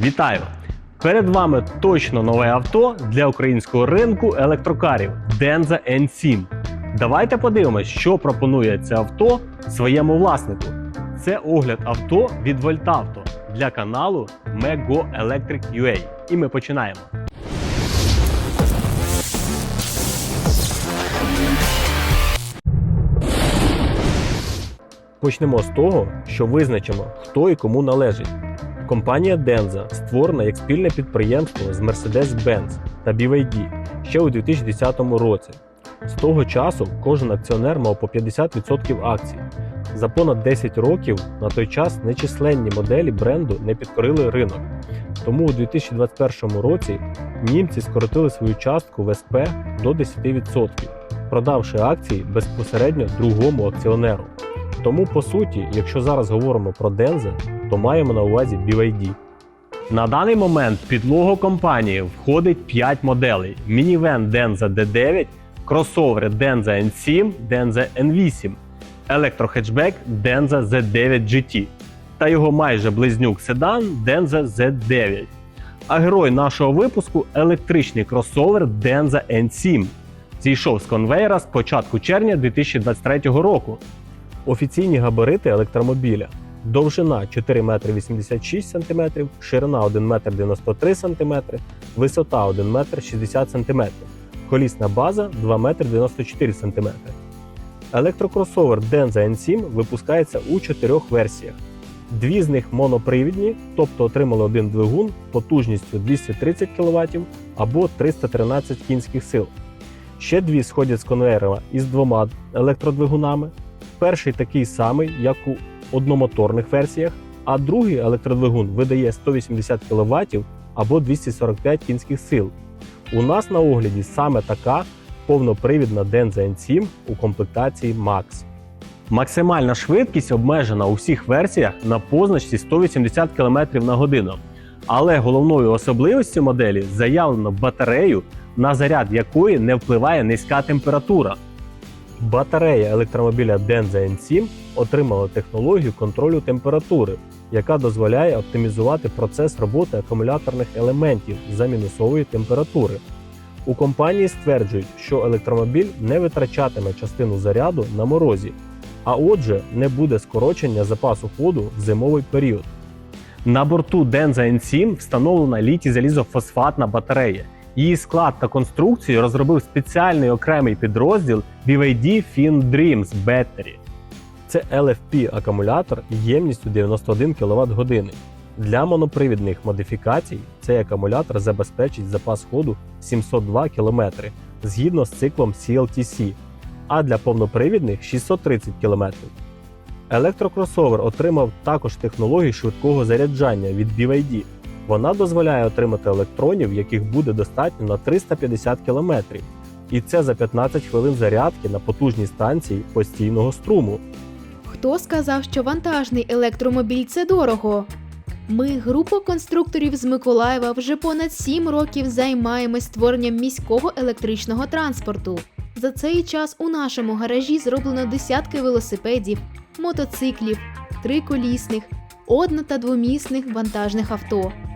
Вітаю! Перед вами точно нове авто для українського ринку електрокарів Denza N7. Давайте подивимось, що пропонує це авто своєму власнику. Це огляд авто від Voltauto для каналу Mego Electric UA. І ми починаємо. Почнемо з того, що визначимо, хто і кому належить. Компанія Denza створена як спільне підприємство з Mercedes-Benz та BYD ще у 2010 році. З того часу кожен акціонер мав по 50% акцій. За понад 10 років на той час нечисленні моделі бренду не підкорили ринок. Тому у 2021 році німці скоротили свою частку в СП до 10%, продавши акції безпосередньо другому акціонеру. Тому, по суті, якщо зараз говоримо про Denza, то маємо на увазі BYD. На даний момент під лого компанії входить 5 моделей: мінівен Denza D9, кросовери Denza N7, Denza N8, електрохетчбек Denza Z9 GT та його майже близнюк седан Denza Z9. А герой нашого випуску електричний кросовер Denza N7. Зійшов з конвейера з початку червня 2023 року. Офіційні габарити електромобіля. Довжина 4 метри 86 см, ширина 1 метр 93 см, висота 1 метр 60 см, колісна база 2 метри 94 см. Електрокросовер Denza N7 випускається у чотирьох версіях. Дві з них монопривідні, тобто отримали один двигун потужністю 230 кВт або 313 кінських сил. Ще дві сходять з конвейера із двома електродвигунами. Перший такий самий, як у одномоторних версіях, а другий електродвигун видає 180 кВт або 245 кінських сил. У нас на огляді саме така повнопривідна Denza N7 у комплектації Max. Максимальна швидкість обмежена у всіх версіях на позначці 180 км на годину. Але головною особливістю моделі заявлено батарею, на заряд якої не впливає низька температура. Батарея електромобіля Denza N7 отримала технологію контролю температури, яка дозволяє оптимізувати процес роботи акумуляторних елементів за мінусової температури. У компанії стверджують, що електромобіль не витрачатиме частину заряду на морозі, а отже, не буде скорочення запасу ходу в зимовий період. На борту Denza N7 встановлена літій залізофосфатна батарея. Її склад та конструкцію розробив спеціальний окремий підрозділ BYD Fin Dreams Battery. Це LFP акумулятор ємністю 91 кВт. Для монопривідних модифікацій цей акумулятор забезпечить запас ходу 702 км згідно з циклом CLTC, а для повнопривідних 630 км. Електрокросовер отримав також технологію швидкого заряджання від BYD. Вона дозволяє отримати електронів, яких буде достатньо на 350 км. І це за 15 хвилин зарядки на потужній станції постійного струму. Хто сказав, що вантажний електромобіль це дорого? Ми, група конструкторів з Миколаєва, вже понад 7 років займаємось створенням міського електричного транспорту. За цей час у нашому гаражі зроблено десятки велосипедів, мотоциклів, триколісних, одно- та двомісних вантажних авто.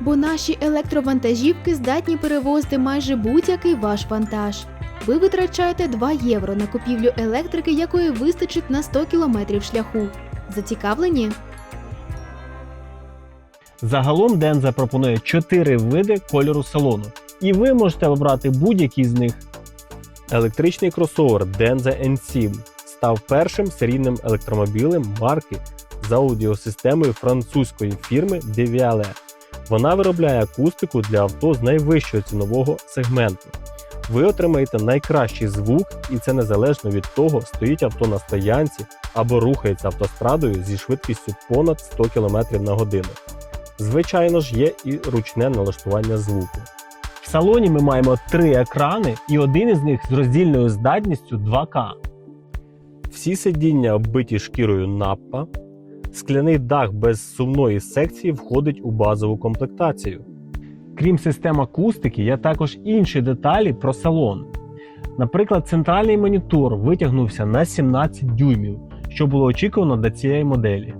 Бо наші електровантажівки здатні перевозити майже будь-який ваш вантаж. Ви витрачаєте 2 євро на купівлю електрики, якої вистачить на 100 кілометрів шляху. Зацікавлені? Загалом Denza пропонує 4 види кольору салону, і ви можете обрати будь-який з них. Електричний кросовер Denza N7 став першим серійним електромобілем марки з аудіосистемою французької фірми Devialet. Вона виробляє акустику для авто з найвищого цінового сегменту. Ви отримаєте найкращий звук, і це незалежно від того, стоїть авто на стоянці або рухається автострадою зі швидкістю понад 100 км на годину. Звичайно ж, є і ручне налаштування звуку. В салоні ми маємо три екрани, і один із них з роздільною здатністю 2К. Всі сидіння оббиті шкірою наппа. Скляний дах без сумної секції входить у базову комплектацію. Крім систем акустики, є також інші деталі про салон. Наприклад, центральний монітор витягнувся на 17 дюймів, що було очікувано для цієї моделі.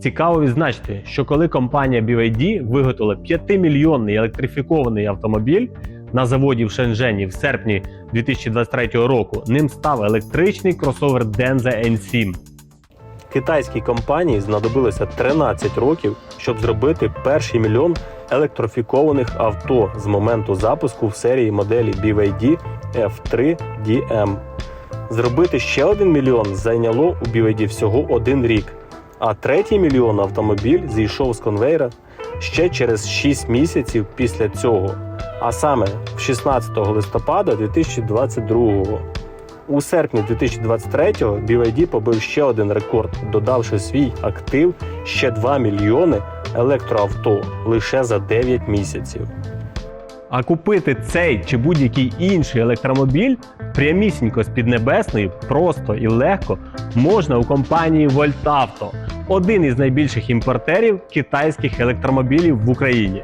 Цікаво відзначити, що коли компанія BYD виготовила 5-мільйонний електрифікований автомобіль на заводі в Шенжені в серпні 2023 року, ним став електричний кросовер Denza N7. Китайській компанії знадобилося 13 років, щоб зробити перший мільйон електрифікованих авто з моменту запуску в серії моделі BYD F3 DM. Зробити ще один мільйон зайняло у BYD всього один рік, а третій мільйон автомобіль зійшов з конвейера ще через 6 місяців після цього, а саме 16 листопада 2022 у серпні 2023-го BYD побив ще один рекорд, додавши свій актив ще 2 мільйони електроавто лише за 9 місяців. А купити цей чи будь-який інший електромобіль прямісінько з Піднебесної просто і легко можна у компанії Voltauto, один із найбільших імпортерів китайських електромобілів в Україні.